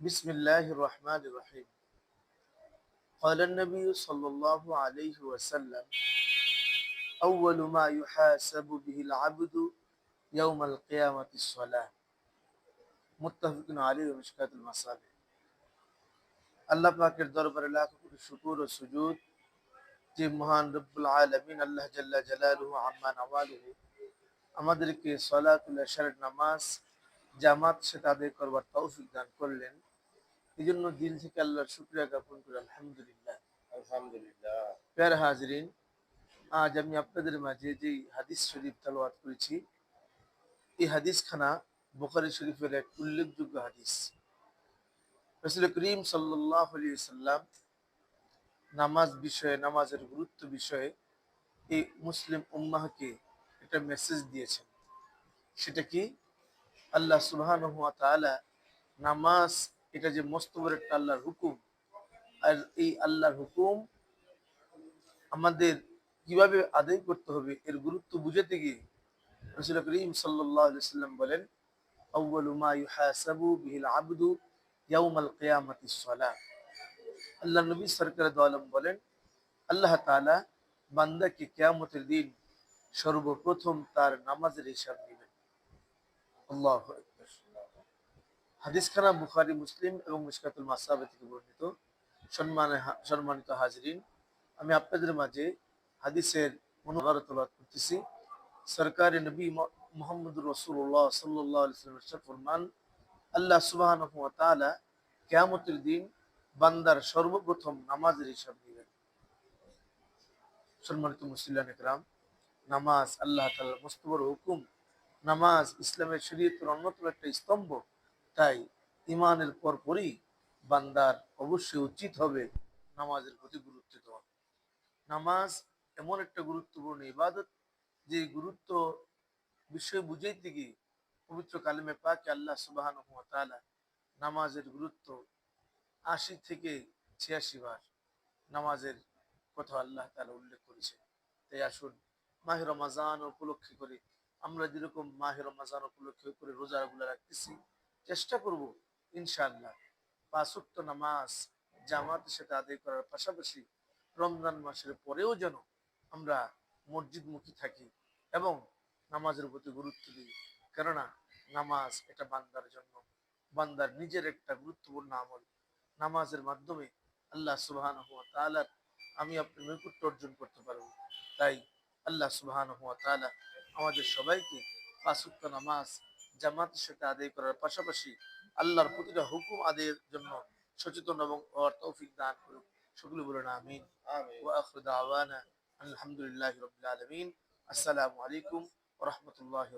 بسم الله الرحمن الرحيم قال النبي صلى الله عليه وسلم أول ما يحاسب به العبد يوم القيامة الصلاة متفق عليه ومشكات المصالح আল্লাহ পাকের দরবারে লাখ কোটি শুকুর ও সুজুদ যে মহান রব্বুল আলমিন আল্লাহ জাল্লা জালালুহু আম্মা নওয়ালুহু আমাদেরকে সলাতুল আশার নামাজ জামাত সাথে আদায় করবার তৌফিক দান করলেন। এই জন্য দিল থেকে আল্লাহর শুক্রিয়া জ্ঞাপন করি আলহামদুলিল্লাহ। আলহামদুলিল্লাহ। প্যার হাজরিন আজ আমি আপনাদের মাঝে যে হাদিস শরীফ তালওয়াত করেছি এই হাদিস খানা বুখারি শরীফের এক উল্লেখযোগ্য হাদিস। রসুল করিম সাল্লাহ সাল্লাম নামাজ বিষয়ে নামাজের গুরুত্ব বিষয়ে এই মুসলিম উম্মাহকে একটা মেসেজ দিয়েছেন। সেটা কি? আল্লাহ সুবহান নামাজ, এটা যে মস্তবর একটা আল্লাহর হুকুম। আর এই আল্লাহর হুকুম আমাদের কীভাবে আদায় করতে হবে এর গুরুত্ব বুঝাতে গিয়ে রসুল করিম সাল্লাম বলেন আল্লাহ নবী সরকার বলেন, আল্লাহ তাআলা বান্দাকে কিয়ামতের দিন সর্বপ্রথম তার নামাজের হিসাব দিবেন। আল্লাহ হাদিসখানা বুখারি, মুসলিম এবং মুশকাতুল মাসাবে থেকে বর্ণিত। সম্মান সম্মানিত হাজরিন, আমি আপনাদের মাঝে হাদিসের অনুবাদ তলাত করতেছি। সরকারি নবী মোহাম্মদ রসুল্লাহ সাল্লাহ ফরমান, আল্লাহ সুবাহ কেয়ামতের দিন বান্দার সর্বপ্রথম নামাজের হিসাব দিবেন। সম্মানিত একরাম নামাজ আল্লাহ তাল্লাহ মস্তবর হুকুম। নামাজ, ইসলামের শরীয়তের অন্যতম একটা স্তম্ভ। তাই ইমানের পরপরই বান্দার অবশ্যই উচিত হবে নামাজের প্রতি গুরুত্ব দেওয়া। নামাজ এমন একটা গুরুত্বপূর্ণ ইবাদত, যে গুরুত্ব বিষয় বুঝাইতে গিয়ে পবিত্র কালিমে পাকে আল্লাহ সুবাহ নামাজের গুরুত্ব আশি থেকে ছিয়াশি বার নামাজের কথা আল্লাহ তালা উল্লেখ করেছে তাই আসুন, মাহ রমাজান উপলক্ষে করে আমরা যেরকম মাহ রমাজান উপলক্ষে করে রোজাগুলো রাখতেছি, চেষ্টা করব, ইনশাআল্লাহ। পাঁচক্ত নামাজ জামাতের সাথে আদায় করার পাশাপাশি রমজান মাসের পরেও যেন আমরা মসজিদমুখী থাকি এবং নামাজের প্রতি গুরুত্ব দিই। কেননা নামাজ এটা বান্দার জন্য, বান্দার নিজের একটা গুরুত্বপূর্ণ আমল। নামাজের মাধ্যমে আল্লাহ সুবাহান হুয়া তালার আমি আপনার নৈকুট্য অর্জন করতে পারব। তাই আল্লাহ সুবাহান হুয়া তালা আমাদের সবাইকে পাঁচক্ত নামাজ জামাতের সাথে আদায় করার পাশাপাশি আল্লাহর প্রতিটা হুকুম আদের জন্য সচেতন এবং তৌফিক দান করুক। সকলে বলুন আমিন। আলহামদুলিল্লাহ আসসালামু আলাইকুম রহমতুল্লাহ